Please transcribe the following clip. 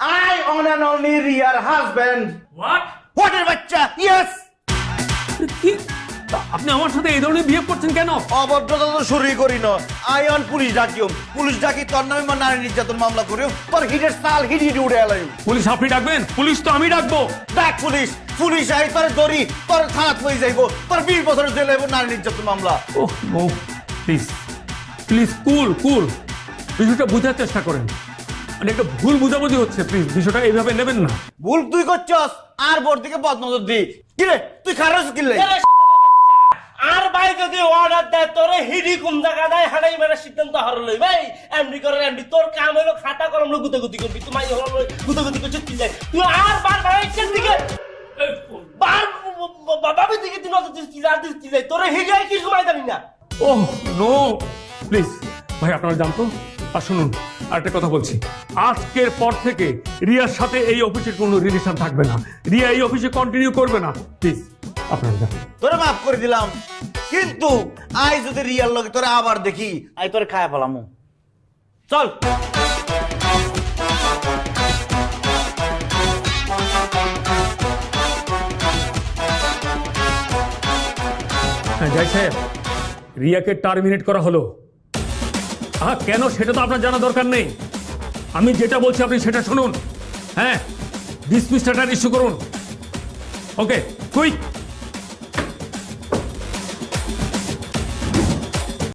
I on and only Ria's husband. What What এর বাচ্চা? Yes! কি? আপনি আমার সাথে এই ধরনের বিহেভ করছেন কেন? অভদ্রতা তো শুরুই করি না। আই অন পুলিশ ডাকিও। পুলিশ ডাকি তোর নামে মা নারী নির্যাতন মামলা করিও। তোর হিটের সাল হিট উড়ে এলাই পুলিশ আপনি ডাকবেন? পুলিশ তো আমি ডাকবো। ডাক পুলিশ পুলিশ আই তোর দড়ি তোর থানাত হয়ে যাইবো। তোর বিশ বছরের জেল হইব নারী নির্যাতন মামলা। ওহ no please please cool cool বিষয়টা বোঝার চেষ্টা করেন। মানে একটা ভুল বুঝাবুঝি হচ্ছে প্লিজ বিষয়টা এইভাবে নেবেন না। ভুল তুই করছস আর বোর দিকে বদনজর দি। কিরে তুই খারাপ কিনলে আর ভাই যদি অর্ডার দেয় তোরে হিডি কোন জায়গা দেয় মেরে সিদ্ধান্ত হার লই। ভাই এমডি করে এমডি তোর কাম হলো খাতা কলম লো গুতাগুতি করবি তোমাই হলো গুতাগুতি করছিস তুই যাই তুই আর বার বার একটার দিকে বার বাবা দিকে তুই নজর দিস তুই আর দিস তুই যাই তোরে হিডি কি সময় জানি না। ওহ নো প্লিজ ভাই আপনারা জানতো? আর শুনুন আরেকটা কথা বলছি। আজকের পর থেকে রিয়ার সাথে এই অফিসের কোনো রিলেশন থাকবে না। রিয়া এই অফিসে কন্টিনিউ করবে না। প্লিজ আপনারা তোরে মাফ করে দিলাম। কিন্তু আই যদি রিয়াল লগে তোরে আবার দেখি আই তোরে খায় ফেলামু। চল। হ্যাঁ সাহেব রিয়াকে টার্মিনেট করা হলো। আহ কেন সেটা তো আপনার জানা দরকার নেই। আমি যেটা বলছি আপনি সেটা শুনুন। হ্যাঁ ডিসমিসটা ইস্যু করুন। ওকে কুইক